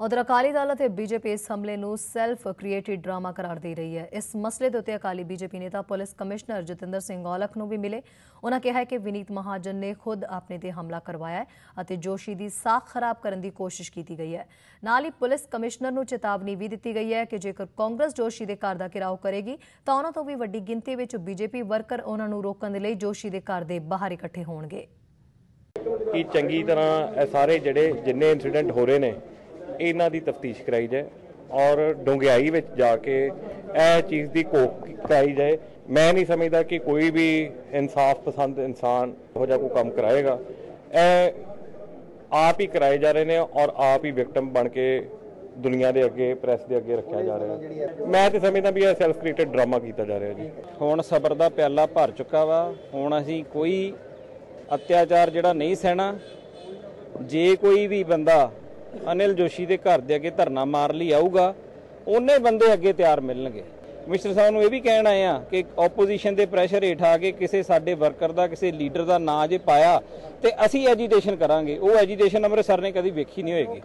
ਉਧਰ ਅਕਾਲੀ ਦਲ ਅਤੇ ਬੀਜੇਪੀ ਇਸ ਹਮਲੇ ਨੂੰ ਸੈਲਫ ਕ੍ਰੀਏਟਿਡ ਡਰਾਮਾ ਕਰਾਰ ਦੇ ਰਹੀ ਹੈ। ਇਸ ਮਸਲੇ ਦੇ ਉੱਤੇ ਅਕਾਲੀ ਬੀਜੇਪੀ ਨੇਤਾ, ਪੁਲਿਸ ਕਮਿਸ਼ਨਰ ਜਤਿੰਦਰ ਸਿੰਘ ਔਲਖ ਨੂੰ ਵੀ ਮਿਲੇ। ਉਹਨਾਂ ਕਿਹਾ ਕਿ ਵਿਨੀਤ ਮਹਾਜਨ ਨੇ ਖੁਦ ਆਪਣੇ ਤੇ ਹਮਲਾ ਕਰਵਾਇਆ ਹੈ ਅਤੇ ਜੋਸ਼ੀ ਦੀ ਸਾਖ ਖਰਾਬ ਕਰਨ ਦੀ ਕੋਸ਼ਿਸ਼ ਕੀਤੀ ਗਈ ਹੈ। ਨਾਲ ਹੀ ਪੁਲਿਸ ਕਮਿਸ਼ਨਰ ਨੂੰ ਚੇਤਾਵਨੀ ਵੀ ਦਿੱਤੀ ਗਈ ਹੈ ਕਿ ਜੇਕਰ ਕਾਂਗਰਸ ਜੋਸ਼ੀ ਦੇ ਘਰ ਦਾ ਘਿਰਾਓ ਕਰੇਗੀ, ਤਾਂ ਉਹਨਾਂ ਤੋਂ ਵੀ ਵੱਡੀ ਗਿਣਤੀ ਵਿੱਚ ਬੀਜੇਪੀ ਵਰਕਰ ਉਹਨਾਂ ਨੂੰ ਰੋਕਣ ਦੇ ਲਈ ਜੋਸ਼ੀ ਦੇ ਘਰ ਦੇ ਬਾਹਰ ਇਕੱਠੇ ਹੋਣਗੇ। ਕਿ ਚੰਗੀ ਤਰ੍ਹਾਂ ਇਹ ਸਾਰੇ ਜਿਹੜੇ ਜਿੰਨੇ ਇਨਸੀਡੈਂਟ ਹੋ ਰਹੇ ਨੇ ਇਹਨਾਂ ਦੀ ਤਫਤੀਸ਼ ਕਰਾਈ ਜਾਏ ਔਰ ਡੋਂਗਿਆਈ ਵਿੱਚ ਜਾ ਕੇ ਇਹ ਚੀਜ਼ ਦੀ ਘੋਖ ਕਰਾਈ ਜਾਏ। ਮੈਂ ਨਹੀਂ ਸਮਝਦਾ ਕਿ ਕੋਈ ਵੀ ਇਨਸਾਫ ਪਸੰਦ ਇਨਸਾਨ ਹੋ ਜਾ ਕੋਈ ਕੰਮ ਕਰਾਏਗਾ। ਇਹ ਆਪ ਹੀ ਕਰਾਏ ਜਾ ਰਹੇ ਨੇ ਔਰ ਆਪ ਹੀ ਵਿਕਟਮ ਬਣ ਕੇ ਦੁਨੀਆ ਦੇ ਅੱਗੇ ਪ੍ਰੈਸ ਦੇ ਅੱਗੇ ਰੱਖਿਆ ਜਾ ਰਿਹਾ। ਮੈਂ ਤੇ ਸਮਝਦਾ ਵੀ ਇਹ ਸੈਲਫ ਕ੍ਰੀਏਟਡ ਡਰਾਮਾ ਕੀਤਾ ਜਾ ਰਿਹਾ ਜੀ। ਹੁਣ ਸਬਰ ਦਾ ਪਿਆਲਾ ਭਰ ਚੁੱਕਾ ਵਾ। ਹੁਣ ਅਸੀਂ ਕੋਈ ਅਤਿਆਚਾਰ ਜਿਹੜਾ ਨਹੀਂ ਸਹਿਣਾ, ਜੇ ਕੋਈ ਵੀ ਬੰਦਾ ਅਨਿਲ ਜੋਸ਼ੀ ਦੇ ਘਰ ਦੇ ਅੱਗੇ ਧਰਨਾ ਮਾਰ ਲਈ ਆਊਗਾ, ਉਹਨੇ ਬੰਦੇ ਅੱਗੇ ਤਿਆਰ ਮਿਲਣਗੇ। ਮਿਸਟਰ ਸਾਹਿਬ ਨੂੰ ਇਹ ਵੀ ਕਹਿਣ ਆਏ ਆ ਕਿ ਆਪੋਜੀਸ਼ਨ ਦੇ ਪ੍ਰੈਸ਼ਰ ਹੇਠ ਆ ਕੇ ਕਿਸੇ ਸਾਡੇ ਵਰਕਰ ਦਾ, ਕਿਸੇ ਲੀਡਰ ਦਾ ਨਾਂ ਜੇ ਪਾਇਆ, ਤੇ ਅਸੀਂ ਐਜੀਟੇਸ਼ਨ ਕਰਾਂਗੇ। ਉਹ ਐਜੀਟੇਸ਼ਨ ਅੰਮ੍ਰਿਤਸਰ ਨੇ ਕਦੀ ਵੇਖੀ ਨਹੀਂ ਹੋਏਗੀ।